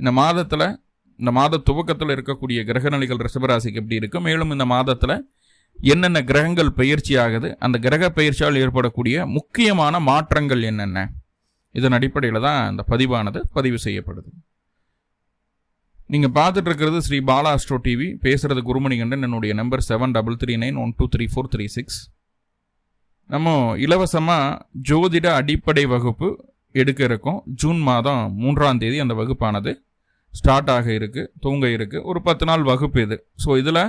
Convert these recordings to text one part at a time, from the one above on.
இந்த மாதத்தில் இந்த மாத துவக்கத்தில் இருக்கக்கூடிய கிரகநிலைகள் ரிஷபராசிக்கு எப்படி இருக்கும் மேலும் இந்த மாதத்தில் என்னென்ன கிரகங்கள் பயிற்சி ஆகுது? அந்த கிரக பயிற்சியால் ஏற்படக்கூடிய முக்கியமான மாற்றங்கள் என்னென்ன? இதன் அடிப்படையில் தான் இந்த பதிவானது பதிவு செய்யப்படுது. நீங்கள் பார்த்துட்டு இருக்கிறது ஸ்ரீ பாலா அஸ்ட்ரோ டிவி. பேசுகிறது குருமணிகண்டன். என்னுடைய number seven double three nine one two three four three six. நம்ம இலவசமாக ஜோதிட அடிப்படை வகுப்பு எடுக்க இருக்கோம். ஜூன் மாதம் மூன்றாம் தேதி அந்த வகுப்பானது. ஸ்டார்ட் ஆக இருக்குது தூங்க இருக்கு. ஒரு பத்து நாள் வகுப்பு இது. ஸோ இதில்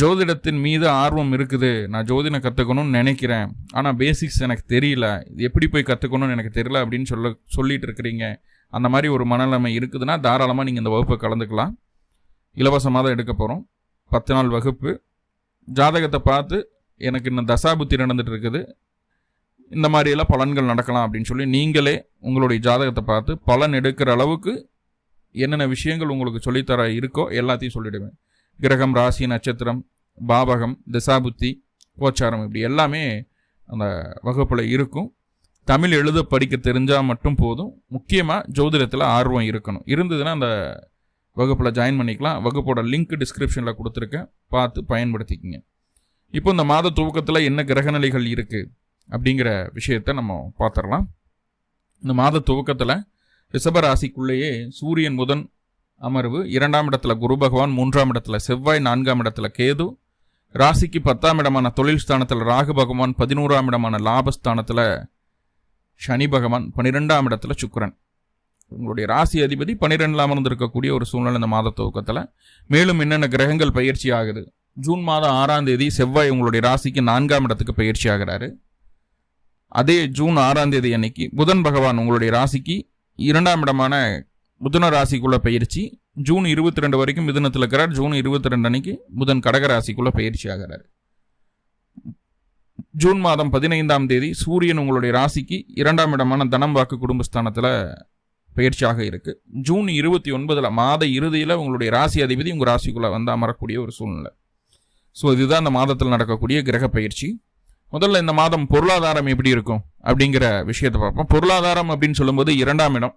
ஜோதிடத்தின் மீது ஆர்வம் இருக்குது. நான் ஜோதிடம் கற்றுக்கணும்னு நினைக்கிறேன். ஆனால் பேசிக்ஸ் எனக்கு தெரியல. இது எப்படி போய் கற்றுக்கணும்னு எனக்கு தெரியல அப்படின்னு சொல்ல சொல்லிட்டு இருக்கிறீங்க. அந்த மாதிரி ஒரு மனநிலைமை இருக்குதுன்னா தாராளமாக நீங்கள் இந்த வகுப்பை கலந்துக்கலாம். இலவசமாக தான் எடுக்க போகிறோம் பத்து நாள் வகுப்பு. ஜாதகத்தை பார்த்து எனக்கு இன்னும் தசாபுத்தி நடந்துட்டு இருக்குது. இந்த மாதிரியெல்லாம் பலன்கள் நடக்கலாம் அப்படின்னு சொல்லி நீங்களே உங்களுடைய ஜாதகத்தை பார்த்து பலன் எடுக்கிற அளவுக்கு என்னென்ன விஷயங்கள் உங்களுக்கு சொல்லித்தர இருக்கோ எல்லாத்தையும் சொல்லிவிடுவேன் கிரகம் ராசி நட்சத்திரம் பாவகம் திசாபுத்தி கோச்சாரம் இப்படி எல்லாமே அந்த வகுப்பில் இருக்கும். தமிழ் எழுத படிக்க தெரிஞ்சால் மட்டும் போதும். முக்கியமாக ஜோதிடத்தில் ஆர்வம் இருக்கணும். இருந்ததுன்னா அந்த வகுப்பில் ஜாயின் பண்ணிக்கலாம். வகுப்போட லிங்க் டிஸ்கிரிப்ஷனில் கொடுத்துருக்கேன். பார்த்து பயன்படுத்திக்கிங்க. இப்போ இந்த மாத துவக்கத்தில் என்ன கிரகநிலைகள் இருக்குது அப்படிங்கிற விஷயத்த நம்ம பார்த்துடலாம். இந்த மாத துவக்கத்தில் ரிஷபராசிக்குள்ளேயே சூரியன் புதன் அமர்வு இரண்டாம் இடத்துல குரு பகவான் மூன்றாம் இடத்துல செவ்வாய் நான்காம் இடத்துல கேது. ராசிக்கு பத்தாம் இடமான தொழில் ஸ்தானத்தில் ராகு பகவான் பதினோராம் இடமான லாபஸ்தானத்தில் சனி பகவான் பன்னிரெண்டாம் இடத்துல சுக்கரன். உங்களுடைய ராசி அதிபதி பன்னிரெண்டில் அமர்ந்திருக்கக்கூடிய ஒரு சூழ்நிலை இந்த மாத துவக்கத்தில். மேலும் என்னென்ன கிரகங்கள் பயிற்சி ஆகுது? ஜூன் மாதம் ஆறாம் தேதி செவ்வாய் உங்களுடைய ராசிக்கு நான்காம் இடத்துக்கு பயிற்சி ஆகிறாரு. அதே ஜூன் ஆறாம் தேதி அன்னைக்கு புதன் பகவான் உங்களுடைய ராசிக்கு இரண்டாம் இடமான புதன ராசிக்குள்ள பயிற்சி. ஜூன் இருபத்தி ரெண்டு வரைக்கும் மிதுனத்தில் இருக்கிறார். ஜூன் இருபத்தி ரெண்டு அன்னைக்கு புதன் கடக ராசிக்குள்ளே பயிற்சி ஆகிறார். ஜூன் மாதம் பதினைந்தாம் தேதி சூரியன் உங்களுடைய ராசிக்கு இரண்டாம் இடமான தனம் வாக்கு குடும்பஸ்தானத்தில் பயிற்சியாக இருக்குது ஜூன் இருபத்தி ஒன்பதில் மாத இறுதியில் உங்களுடைய ராசி அதிபதி உங்கள் ராசிக்குள்ளே வந்து அமரக்கூடிய ஒரு சூழ்நிலை. ஸோ இதுதான் இந்த மாதத்தில் நடக்கக்கூடிய கிரக பயிற்சி. முதல்ல இந்த மாதம் பொருளாதாரம் எப்படி இருக்கும்? அப்படிங்கிற விஷயத்தை பார்ப்போம். பொருளாதாரம் அப்படின்னு சொல்லும்போது இரண்டாம் இடம்.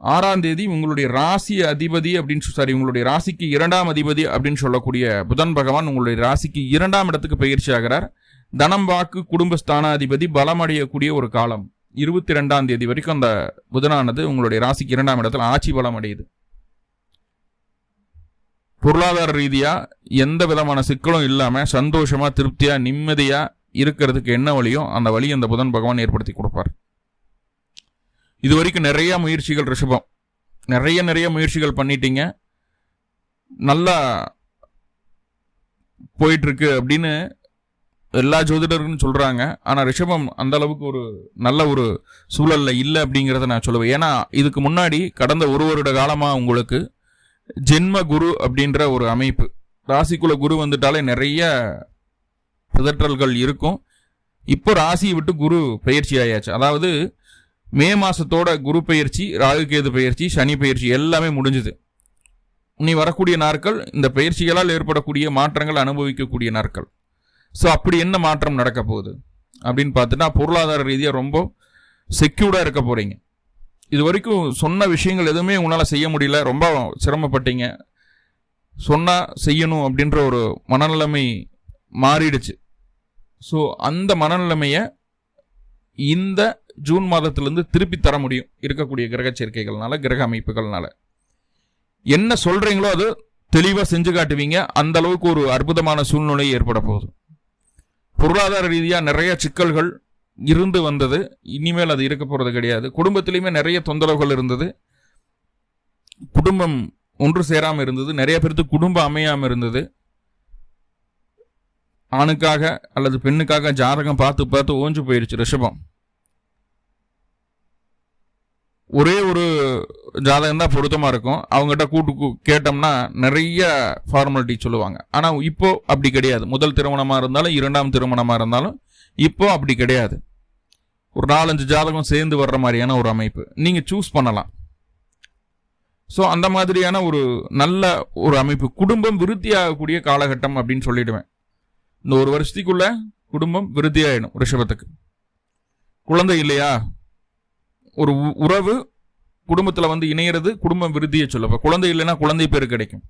ஆறாம் தேதி உங்களுடைய ராசி அதிபதி அப்படின்னு சாரி உங்களுடைய ராசிக்கு இரண்டாம் அதிபதி அப்படின்னு சொல்லக்கூடிய புதன் பகவான் உங்களுடைய ராசிக்கு இரண்டாம் இடத்துக்கு பயிற்சி ஆகிறார். தனம் வாக்கு குடும்பஸ்தானாதிபதி பலமடையக்கூடிய ஒரு காலம். இருபத்தி ரெண்டாம் தேதி வரைக்கும் அந்த புதனானது உங்களுடைய ராசிக்கு இரண்டாம் இடத்துல ஆட்சி பலம் அடையுது. பொருளாதார ரீதியாக எந்த விதமான சிக்கலும் இல்லாமல் சந்தோஷமாக திருப்தியாக நிம்மதியாக இருக்கிறதுக்கு என்ன வழியோ அந்த வழி அந்த புதன் பகவான் ஏற்படுத்தி கொடுப்பார். இது வரைக்கும் நிறைய முயற்சிகள் ரிஷபம். நிறைய நிறைய முயற்சிகள் பண்ணிட்டீங்க. நல்லா போயிட்டுருக்கு அப்படின்னு எல்லா ஜோதிடர்களும் சொல்கிறாங்க ஆனால் ரிஷபம் அந்த அளவுக்கு ஒரு நல்ல ஒரு சூழலில் இல்லை அப்படிங்கிறத நான் சொல்லுவேன். ஏன்னா இதுக்கு முன்னாடி கடந்த ஒரு வருட காலமாக உங்களுக்கு ஜென்ம குரு அப்படின்ற ஒரு அமைப்பு ராசிக்குள்ள குரு வந்துட்டாலே நிறைய பிதற்றல்கள் இருக்கும். இப்போ ராசியை விட்டு குரு பயிற்சி ஆயாச்சு. அதாவது மே மாசத்தோட குரு பயிற்சி ராகுகேது பயிற்சி சனி பயிற்சி எல்லாமே முடிஞ்சுது. இனி வரக்கூடிய நாட்கள் இந்த பயிற்சிகளால் ஏற்படக்கூடிய மாற்றங்கள் அனுபவிக்கக்கூடிய நாட்கள். ஸோ அப்படி என்ன மாற்றம் நடக்க போகுது? அப்படின்னு பார்த்துட்டா பொருளாதார ரீதியாக ரொம்ப செக்யூர்டாக இருக்க போகிறீங்க இது வரைக்கும் சொன்ன விஷயங்கள் எதுவுமே உங்களால் செய்ய முடியல. ரொம்ப சிரமப்பட்டீங்க. சொன்னால் செய்யணும் அப்படின்ற ஒரு மனநிலைமை மாறிடுச்சு. ஸோ அந்த மனநிலைமையை இந்த ஜூன் மாதத்திலேருந்து திருப்பி தர முடியும் இருக்கக்கூடிய கிரக சேர்க்கைகள்னால கிரக அமைப்புகள்னால. என்ன சொல்கிறீங்களோ அது தெளிவாக செஞ்சு காட்டுவீங்க. அந்த அளவுக்கு ஒரு அற்புதமான சூழ்நிலை ஏற்பட போகுது. பொருளாதார ரீதியாக நிறைய சிக்கல்கள் இருந்து வந்தது. இனிமேல் அது இருக்க போகிறது கிடையாது. குடும்பத்திலையுமே நிறைய தொந்தரவுகள் இருந்தது. குடும்பம் ஒன்று சேராமல் இருந்தது. நிறைய பேருக்கு குடும்பம் அமையாமல் இருந்தது. ஆணுக்காக அல்லது பெண்ணுக்காக ஜாதகம் பார்த்து பார்த்து ஓஞ்சு போயிடுச்சு ரிஷபம். ஒரே ஒரு ஜாதகம் தான் பொருத்தமாக இருக்கும். அவங்ககிட்ட கூட்டு கூ- கேட்டோம்னா நிறைய ஃபார்மாலிட்டி சொல்லுவாங்க. ஆனால் இப்போ அப்படி கிடையாது. முதல் திருமணமாக இருந்தாலும் இரண்டாம் திருமணமாக இருந்தாலும் இப்போ அப்படி கிடையாது. ஒரு நாலஞ்சு ஜாதகம் சேர்ந்து வர்ற மாதிரியான ஒரு அமைப்பு. நீங்கள் சூஸ் பண்ணலாம். ஸோ அந்த மாதிரியான ஒரு நல்ல ஒரு அமைப்பு. குடும்பம் விருத்தியாகக்கூடிய காலகட்டம் அப்படின்னு சொல்லிடுவேன். இந்த ஒரு வருஷத்துக்குள்ள குடும்பம் விருத்தியாயிடும் ரிஷபத்துக்கு. குழந்தை இல்லையா? ஒரு உ- உறவு குடும்பத்தில் வந்து இணையிறது குடும்பம் விருத்தியை சொல்ல குழந்தை இல்லைன்னா குழந்தை பேர் கிடைக்கும்.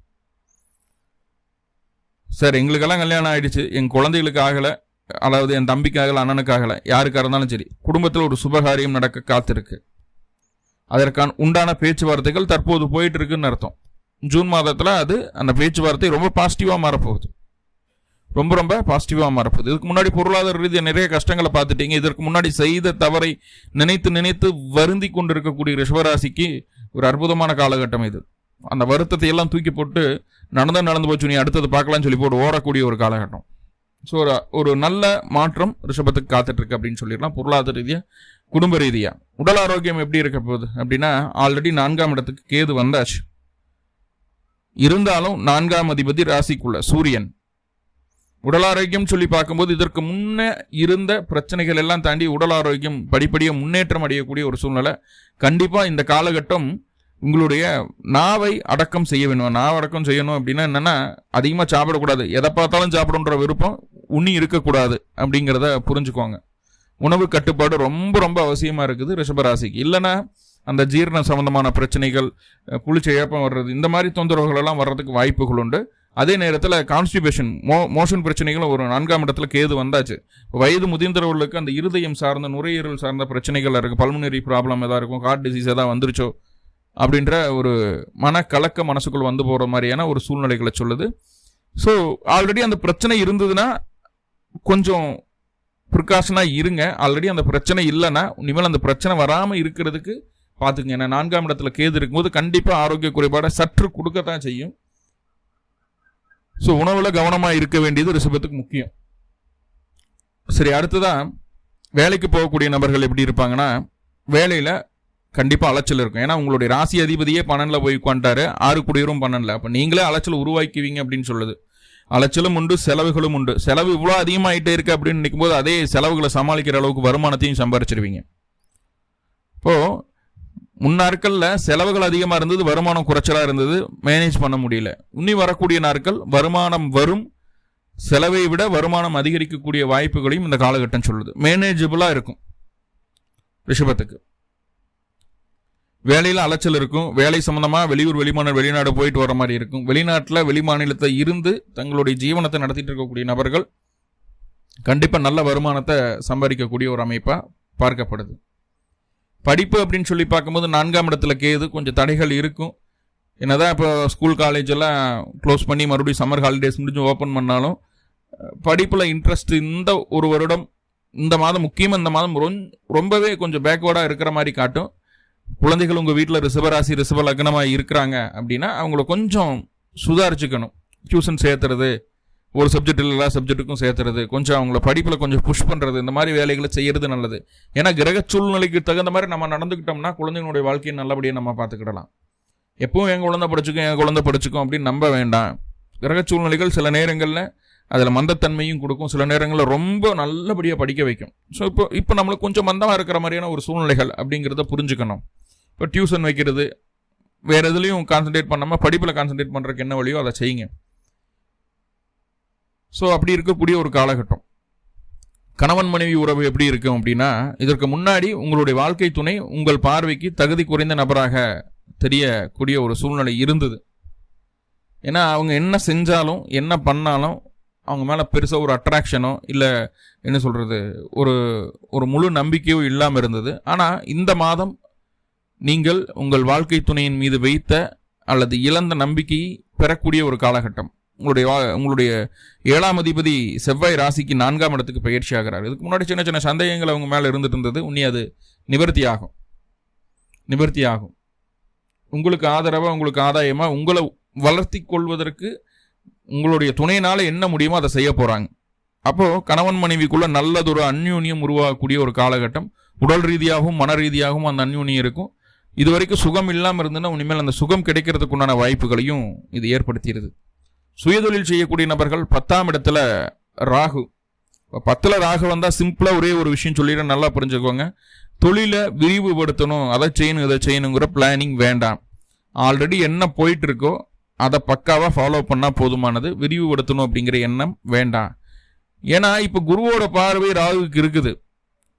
சார் எங்களுக்கெல்லாம் கல்யாணம் ஆயிடுச்சு. என் குழந்தைகளுக்கு ஆகலை. அதாவது என் தம்பிக்கு ஆகலை அண்ணனுக்கு ஆகலை. யாருக்காக இருந்தாலும் சரி. குடும்பத்தில் ஒரு சுபகாரியம் நடக்க காத்திருக்கு. அதற்கான உண்டான பேச்சுவார்த்தைகள் தற்போது போயிட்டு இருக்குன்னு அர்த்தம். ஜூன் மாதத்தில் அது அந்த பேச்சுவார்த்தை ரொம்ப பாசிட்டிவாக மாறப்போகுது. ரொம்ப ரொம்ப பாசிட்டிவாக மாறப்போகுது. இதுக்கு முன்னாடி பொருளாதார ரீதியாக நிறைய கஷ்டங்களை பார்த்துட்டீங்க. இதற்கு முன்னாடி செய்த தவறை நினைத்து நினைத்து வருந்தி கொண்டிருக்கக்கூடிய ரிஷவராசிக்கு ஒரு அற்புதமான காலகட்டம் இது. அந்த வருத்தத்தை எல்லாம் தூக்கி போட்டு நடந்தால் நடந்து போச்சு நீ அடுத்தது பார்க்கலாம்னு சொல்லி போட்டு ஓடக்கூடிய ஒரு காலகட்டம். ஸோ ஒரு ஒரு நல்ல மாற்றம் ரிஷபத்துக்கு காத்துட்ருக்கு அப்படின்னு சொல்லிடலாம். பொருளாதார ரீதியாக குடும்ப ரீதியாக உடல் ஆரோக்கியம் எப்படி இருக்க போகுது? அப்படின்னா ஆல்ரெடி நான்காம் இடத்துக்கு கேது வந்தாச்சு. இருந்தாலும் நான்காம் அதிபதி ராசிக்குள்ள சூரியன். உடல் ஆரோக்கியம் சொல்லி பார்க்கும்போது இதற்கு முன்னே இருந்த பிரச்சனைகள் எல்லாம் தாண்டி உடல் ஆரோக்கியம் படிப்படியாக முன்னேற்றம் அடையக்கூடிய ஒரு சூழ்நிலை. கண்டிப்பாக இந்த காலகட்டம் உங்களுடைய நாவை அடக்கம் செய்ய வேணும். நாவை அடக்கம் செய்யணும் அப்படின்னா என்னென்னா அதிகமாக சாப்பிடக்கூடாது. எதை பார்த்தாலும் சாப்பிடுன்ற விருப்பம் உண்ணி இருக்கக்கூடாது அப்படிங்கிறத புரிஞ்சுக்கோங்க உணவு கட்டுப்பாடு ரொம்ப ரொம்ப அவசியமாக இருக்குது ரிஷபராசிக்கு. இல்லைன்னா அந்த ஜீரண சம்பந்தமான பிரச்சனைகள் அஹ், புளிச்ச ஏப்பம் வர்றது இந்த மாதிரி தொந்தரவுகள் எல்லாம் வர்றதுக்கு வாய்ப்புகள் உண்டு. அதே நேரத்தில் கான்ஸ்டிபேஷன் மோ மோஷன் பிரச்சனைகளும் ஒரு நான்காம் இடத்துல கேது வந்தாச்சு. வயது முதிர்ந்தவர்களுக்கு அந்த இருதயம் சார்ந்த நுரையீரல் சார்ந்த பிரச்சனைகள் இருக்குது பல்முனரி ப்ராப்ளம் எதாவது இருக்கும் ஹார்ட் டிசீஸ் எதாவது வந்துருச்சோ அப்படின்ற ஒரு மனக்கலக்க மனசுக்குள் வந்து போகிற மாதிரியான ஒரு சூழ்நிலைகளை சொல்லுது. ஸோ ஆல்ரெடி அந்த பிரச்சனை இருந்ததுன்னா கொஞ்சம் ப்ரிகாஷனாக இருங்க. ஆல்ரெடி அந்த பிரச்சனை இல்லைன்னா இனிமேல் அந்த பிரச்சனை வராமல் இருக்கிறதுக்கு பார்த்துக்குங்க ஏன்னா நான்காம் இடத்துல கேது இருக்கும்போது கண்டிப்பாக ஆரோக்கிய குறைபாடை சற்று கொடுக்கத்தான் செய்யும். ஸோ உணவில் கவனமாக இருக்க வேண்டியது ரிஷபத்துக்கு முக்கியம். சரி அடுத்ததான் வேலைக்கு போகக்கூடிய நபர்கள் எப்படி இருப்பாங்கன்னா வேலையில் கண்டிப்பாக அலைச்சல் இருக்கும். ஏன்னா உங்களுடைய ராசி அதிபதியே பன்னெண்டில் போய் உட்காந்துட்டாரு ஆறு குடியரும் பன்னெண்டில். அப்போ நீங்களே அலைச்சல் உருவாக்குவீங்க அப்படின்னு சொல்லுது. அலைச்சலும் உண்டு செலவுகளும் உண்டு. செலவு இவ்வளோ அதிகமாகிட்டே இருக்கு அப்படின்னு நினைக்கும் போது அதே செலவுகளை சமாளிக்கிற அளவுக்கு வருமானத்தையும் சம்பாரிச்சிருவீங்க. இப்போது முன்னாட்களில் செலவுகள் அதிகமாக இருந்தது வருமானம் குறைச்சலாக இருந்தது மேனேஜ் பண்ண முடியல. இன்னி வரக்கூடிய நாட்கள் வருமானம் வரும் செலவை விட வருமானம் அதிகரிக்கக்கூடிய வாய்ப்புகளையும் இந்த காலகட்டம் சொல்லுது. மேனேஜபிளாக இருக்கும். ரிஷபத்துக்கு. வேலையில் அலைச்சல் இருக்கும். வேலை சம்மந்தமாக வெளியூர் வெளிமாநில வெளிநாடு போயிட்டு வர மாதிரி இருக்கும். வெளிநாட்டில் வெளிமாநிலத்தை இருந்து தங்களுடைய ஜீவனத்தை நடத்திட்டு இருக்கக்கூடிய நபர்கள் கண்டிப்பாக நல்ல வருமானத்தை சம்பாதிக்கக்கூடிய ஒரு அமைப்பாக பார்க்கப்படுது. படிப்பு அப்படின்னு சொல்லி பார்க்கும்போது நான்காம் இடத்துல கேது கொஞ்சம் தடைகள் இருக்கும். என்னதான் இப்போ ஸ்கூல் காலேஜ் எல்லாம் க்ளோஸ் பண்ணி மறுபடியும் சம்மர் ஹாலிடேஸ் முடிஞ்சு ஓப்பன் பண்ணாலும் படிப்பில் இன்ட்ரெஸ்ட் இந்த ஒரு வருடம் இந்த மாதம் முக்கியமாக இந்த மாதம் ரொம்பவே கொஞ்சம் பேக்வேர்டாக இருக்கிற மாதிரி காட்டும். குழந்தைகள் உங்கள் வீட்டில் ரிசபராசி ரிசப லக்னமாக இருக்கிறாங்க அப்படின்னா அவங்கள கொஞ்சம் சுதாரிச்சுக்கணும். டியூஷன் சேர்த்துறது ஒரு சப்ஜெக்ட் எல்லா சப்ஜெக்ட்டுக்கும் சேர்த்துறது கொஞ்சம் அவங்கள படிப்பில் கொஞ்சம் புஷ் பண்ணுறது இந்த மாதிரி வேலைகளை செய்யறது நல்லது. ஏன்னா கிரக சூழ்நிலைக்கு தகுந்த மாதிரி நம்ம நடந்துக்கிட்டோம்னா குழந்தைங்களுடைய வாழ்க்கையை நல்லபடியாக நம்ம பார்த்துக்கிடலாம். எப்பவும் என் குழந்தை படிச்சுக்கும் என் குழந்தை படிச்சுக்கும் அப்படின்னு நம்ப வேண்டாம். கிரக சூழ்நிலைகள் சில நேரங்களில் அதில் மந்தத்தன்மையும் கொடுக்கும். சில நேரங்களில் ரொம்ப நல்லபடியாக படிக்க வைக்கும். ஸோ இப்போ இப்போ நம்மளுக்கு கொஞ்சம் மந்தமாக இருக்கிற மாதிரியான ஒரு சூழ்நிலைகள் அப்படிங்கிறத புரிஞ்சுக்கணும். இப்போ டியூஷன் வைக்கிறது வேறு எதுலேயும் கான்சன்ட்ரேட் பண்ணாமல் படிப்பில் கான்சன்ட்ரேட் பண்ணுறதுக்கு என்ன வழியோ அதை செய்யுங்க. ஸோ அப்படி இருக்கக்கூடிய ஒரு காலகட்டம். கணவன் மனைவி உறவு எப்படி இருக்கும் அப்படின்னா இதற்கு முன்னாடி உங்களுடைய வாழ்க்கை துணை உங்கள் பார்வைக்கு தகுதி குறைந்த நபராக தெரியக்கூடிய ஒரு சூழ்நிலை இருந்தது. ஏன்னா அவங்க என்ன செஞ்சாலும் என்ன பண்ணாலும் அவங்க மேலே பெருசாக ஒரு அட்ராக்ஷனோ இல்லை என்ன சொல்கிறது ஒரு ஒரு முழு நம்பிக்கையோ இல்லாமல் இருந்தது. ஆனால் இந்த மாதம் நீங்கள் உங்கள் வாழ்க்கை துணையின் மீது வைத்த அல்லது இழந்த நம்பிக்கையை பெறக்கூடிய ஒரு காலகட்டம். உங்களுடைய வா- உங்களுடைய ஏழாம் அதிபதி செவ்வாய் ராசிக்கு நான்காம் இடத்துக்கு பயிற்சி ஆகிறார். இதுக்கு முன்னாடி சின்ன சின்ன சந்தேகங்கள் அவங்க மேலே இருந்துட்டு இருந்தது உன்னி அது நிவர்த்தி ஆகும் நிவர்த்தி ஆகும் உங்களுக்கு ஆதரவாக உங்களுக்கு ஆதாயமாக உங்களை வளர்த்தி கொள்வதற்கு உங்களுடைய துணையினால் என்ன முடியுமோ அதை செய்ய போகிறாங்க அப்போது கணவன் மனைவிக்குள்ளே நல்லதொரு அந்யூன்யம் உருவாகக்கூடிய ஒரு காலகட்டம். உடல் ரீதியாகவும் மன ரீதியாகவும் அந்த அந்யூன்யம் இருக்கும். இது வரைக்கும் சுகம் இல்லாமல் இருந்ததுன்னா இனிமேல் அந்த சுகம் கிடைக்கிறதுக்குண்டான வாய்ப்புகளையும் இது ஏற்படுத்திடுது. சுயதொழில் செய்யக்கூடிய நபர்கள் பத்தாம் இடத்துல ராகு. பத்தில் ராகு வந்தால் சிம்பிளாக ஒரே ஒரு விஷயம் சொல்லிட நல்லா புரிஞ்சுக்கோங்க. தொழிலை விரிவுபடுத்தணும். அதை செய்யணும் இதை செய்யணுங்கிற பிளானிங் வேண்டாம். ஆல்ரெடி என்ன போயிட்டு இருக்கோ அதை பக்காவாக ஃபாலோ பண்ணால் போதுமானது. விரிவுபடுத்தணும் அப்படிங்கிற எண்ணம் வேண்டாம். ஏன்னா இப்போ குருவோட பார்வை ராகுக்கு இருக்குது.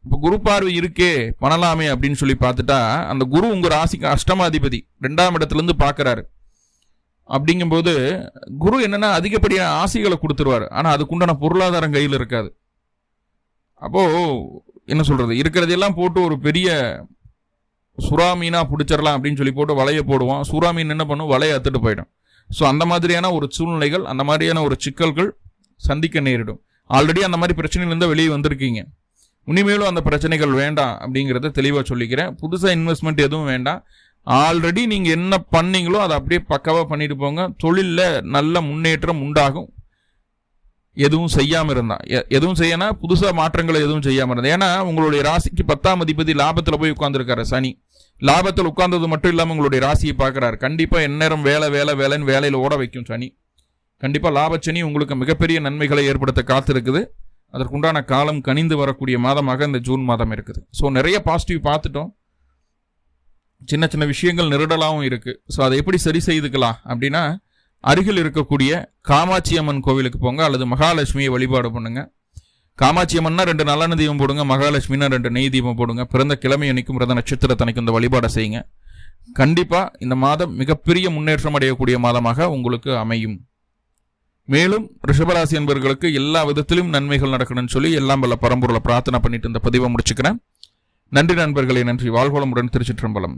இப்போ குரு பார்வை இருக்கே பண்ணலாமே அப்படின்னு சொல்லி பார்த்துட்டா அந்த குரு உங்கள் ராசிக்கு அஷ்டமாதிபதி ரெண்டாம் இடத்துலேருந்து பார்க்குறாரு பார்க்கறாரு. அப்படிங்கும்போது குரு என்னன்னா அதிகப்படியான ஆசைகளை கொடுத்துருவாரு. ஆனால் அதுக்குண்டான பொருளாதாரம் கையில் இருக்காது. அப்போ என்ன சொல்றது? இருக்கிறதெல்லாம் போட்டு ஒரு பெரிய சுறா மீனாக பிடிச்சிடலாம் அப்படின்னு சொல்லி போட்டு வலையை போடுவான். சுறா மீன் என்ன பண்ணும்? வலையை அத்துட்டு போயிடும். ஸோ அந்த மாதிரியான ஒரு சூழ்நிலைகள் அந்த மாதிரியான ஒரு சிக்கல்கள் சந்திக்க நேரிடும். ஆல்ரெடி அந்த மாதிரி பிரச்சனையிலேருந்து வெளியே வந்திருக்கீங்க. இனிமேலும் அந்த பிரச்சனைகள் வேண்டாம் அப்படிங்கிறத தெளிவாக சொல்லிக்கிறேன். புதுசாக இன்வெஸ்ட்மெண்ட் எதுவும் வேண்டாம். ஆல்ரெடி நீங்கள் என்ன பண்ணீங்களோ அதை அப்படியே பக்காவாக பண்ணிட்டு போங்க. தொழிலில் நல்ல முன்னேற்றம் உண்டாகும். எதுவும் செய்யாமல் இருந்தான் எ- எதுவும் செய்யனா புதுசாக மாற்றங்களை எதுவும் செய்யாமல் இருந்தா. ஏன்னா உங்களுடைய ராசிக்கு பத்தாம் அதிபதி லாபத்தில் போய் உட்காந்துருக்காரு சனி. லாபத்தில் உட்கார்ந்தது மட்டும் இல்லாமல் உங்களுடைய ராசியை பார்க்குறாரு. கண்டிப்பாக எந்நேரம் வேலை வேலை வேலைன்னு வேலையில் ஓட வைக்கும் சனி. கண்டிப்பாக லாபச்சனி உங்களுக்கு மிகப்பெரிய நன்மைகளை ஏற்படுத்த காத்திருக்குது. அதற்குண்டான காலம் கனிந்து வரக்கூடிய மாதமாக இந்த ஜூன் மாதம் இருக்குது. ஸோ நிறைய பாசிட்டிவ் பார்த்துட்டோம். சின்ன சின்ன விஷயங்கள் நெருடலாகவும் இருக்குது ஸோ அதை எப்படி சரி செய்துக்கலாம் அப்படின்னா அருகில் இருக்கக்கூடிய காமாட்சி அம்மன் கோவிலுக்கு போங்க அல்லது மகாலட்சுமியை வழிபாடு பண்ணுங்க. காமாட்சி அம்மன்னா ரெண்டு நல்லெண்ணெய் தீபம் போடுங்க மகாலட்சுமினா ரெண்டு நெய் தீபம் போடுங்க. பிறந்த கிழமை அன்னைக்கும் பிறந்த நட்சத்திரத்தனைக்கும் இந்த வழிபாடை செய்யுங்க. கண்டிப்பாக இந்த மாதம் மிகப்பெரிய முன்னேற்றம் அடையக்கூடிய மாதமாக உங்களுக்கு அமையும். மேலும் ரிஷபராசி என்பவர்களுக்கு எல்லா விதத்திலும் நன்மைகள் நடக்கணும்னு சொல்லி எல்லாம் வல்ல பரம்பொருளை பிரார்த்தனை பண்ணிட்டு இந்த பதிவை முடிச்சுக்கிறேன். நன்றி நண்பர்களே நன்றி. வாழ்வளமுடன் திருச்சிற்றம்பலம்.